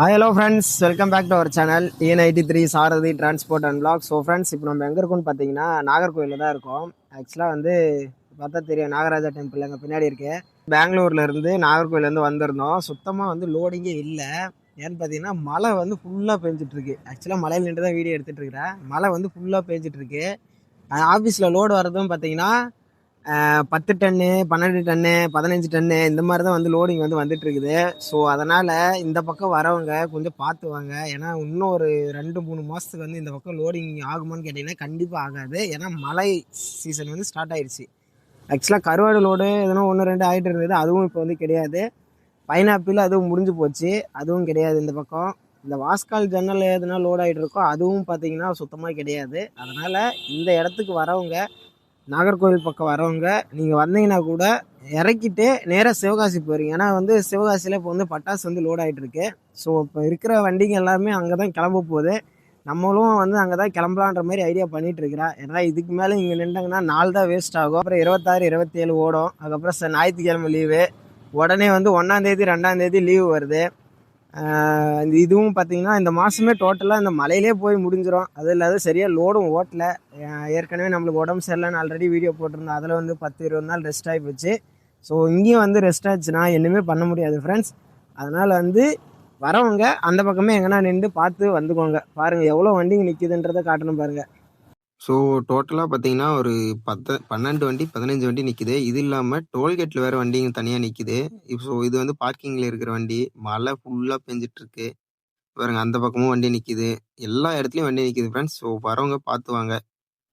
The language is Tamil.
Hello friends welcome back to our channel A ninety three Sarathi transport and black so friends இப்போ நம்ம எங்கே இருக்கோம்னு பார்த்தீங்கன்னா நாகர்கோயிலில் தான் இருக்கோம். ஆக்சுவலாக வந்து பார்த்தா தெரியும் நாகராஜா டெம்பிள் அங்கே பின்னாடி இருக்கு. பெங்களூர்லேருந்து நாகர்கோவிலேருந்து வந்திருந்தோம். சுத்தமாக வந்து லோடிங்கே இல்லை. ஏன்னு பார்த்தீங்கன்னா மழை வந்து ஃபுல்லாக பெஞ்சிட்ருக்கு. ஆக்சுவலாக மழையில் நின்று தான் வீடியோ எடுத்துகிட்டு இருக்கிறேன். மழை வந்து ஃபுல்லாக பெஞ்சிட்ருக்கு. ஆஃபீஸில் லோடு வர்றதும் பார்த்தீங்கன்னா பத்து டன்னு பன்னெண்டு டன்னு பதினஞ்சு டன்னு இந்த மாதிரி தான் வந்து லோடிங் வந்து வந்துட்டு இருக்குது ஸோ அதனால் இந்த பக்கம் வரவங்க கொஞ்சம் பார்த்து வாங்க. ஏன்னா இன்னும் ஒரு ரெண்டு மூணு மாதத்துக்கு வந்து இந்த பக்கம் லோடிங் ஆகுமான்னு கேட்டிங்கன்னா கண்டிப்பாக ஆகாது. ஏன்னா மழை சீசன் வந்து ஸ்டார்ட் ஆயிடுச்சு. ஆக்சுவலாக கருவாடு லோடு எதனா ஒன்று ரெண்டு ஆகிட்டு இருந்தது. அதுவும் இப்போ வந்து கிடையாது. பைனாப்பிள் அதுவும் முடிஞ்சு போச்சு. அதுவும் கிடையாது இந்த பக்கம். இந்த வாஸ்கால் ஜன்னல் எதுனா லோட் ஆகிட்டு இருக்கோ அதுவும் பார்த்தீங்கன்னா சுத்தமாக கிடையாது. அதனால் இந்த இடத்துக்கு வரவங்க நாகர்கோவில் பக்கம் வரவங்க நீங்கள் வந்தீங்கன்னா கூட இறக்கிட்டு நேராக சிவகாசி போகிறீங்க ஏன்னா வந்து சிவகாசியில் இப்போ வந்து பட்டாசு வந்து லோட் ஆகிட்டுருக்கு ஸோ இப்போ இருக்கிற வண்டிங்க எல்லாமே அங்கே தான் கிளம்ப போகுது. நம்மளும் வந்து அங்கே தான் கிளம்பலான்ற மாதிரி ஐடியா பண்ணிட்டு ஏன்னா இதுக்கு மேலே இங்கே நின்றாங்கன்னா நாள் தான் வேஸ்ட் ஆகும். அப்புறம் இருபத்தாறு இருபத்தேழு ஓடும். அதுக்கப்புறம் ச- ஞாயிற்றுக்கிழமை லீவு உடனே வந்து ஒன்றாந்தேதி ரெண்டாந்தேதி லீவு வருது. இந்த இதுவும் பார்த்தீங்கன்னா இந்த மாதமே டோட்டலாக இந்த மலையிலே போய் முடிஞ்சிடும் அது இல்லாத சரியாக லோடும் ஓட்டலை. ஏற்கனவே நம்மளுக்கு உடம்பு சரியில்லைன்னு ஆல்ரெடி வீடியோ போட்டிருந்தோம். அதில் வந்து பத்து இருபது நாள் ரெஸ்ட் ஆகி போச்சு. ஸோ இங்கேயும் வந்து ரெஸ்ட் ஆச்சுன்னா என்னமே பண்ண முடியாது ஃப்ரெண்ட்ஸ் அதனால் வந்து வரவங்க அந்த பக்கமே எங்கன்னா நின்று பார்த்து வந்துக்கோங்க. பாருங்கள் எவ்வளோ வண்டிங்க நிற்கிதுன்றதை காட்டணும் பாருங்கள் ஸோ டோட்டலாக பார்த்தீங்கன்னா ஒரு பத்து பன்னெண்டு வண்டி பதினஞ்சு வண்டி நிற்குது இது இல்லாமல் டோல்கேட்டில் வேறு வண்டிங்க தனியாக நிற்குது ஸோ இது வந்து பார்க்கிங்கில் இருக்கிற வண்டி. மழை ஃபுல்லாக பெஞ்சிட்டு இருக்கு பாருங்க அந்த பக்கமும் வண்டி நிற்குது எல்லா இடத்துலையும் வண்டி நிற்குது ஃப்ரெண்ட்ஸ் ஸோ வரவங்க பார்த்து வாங்க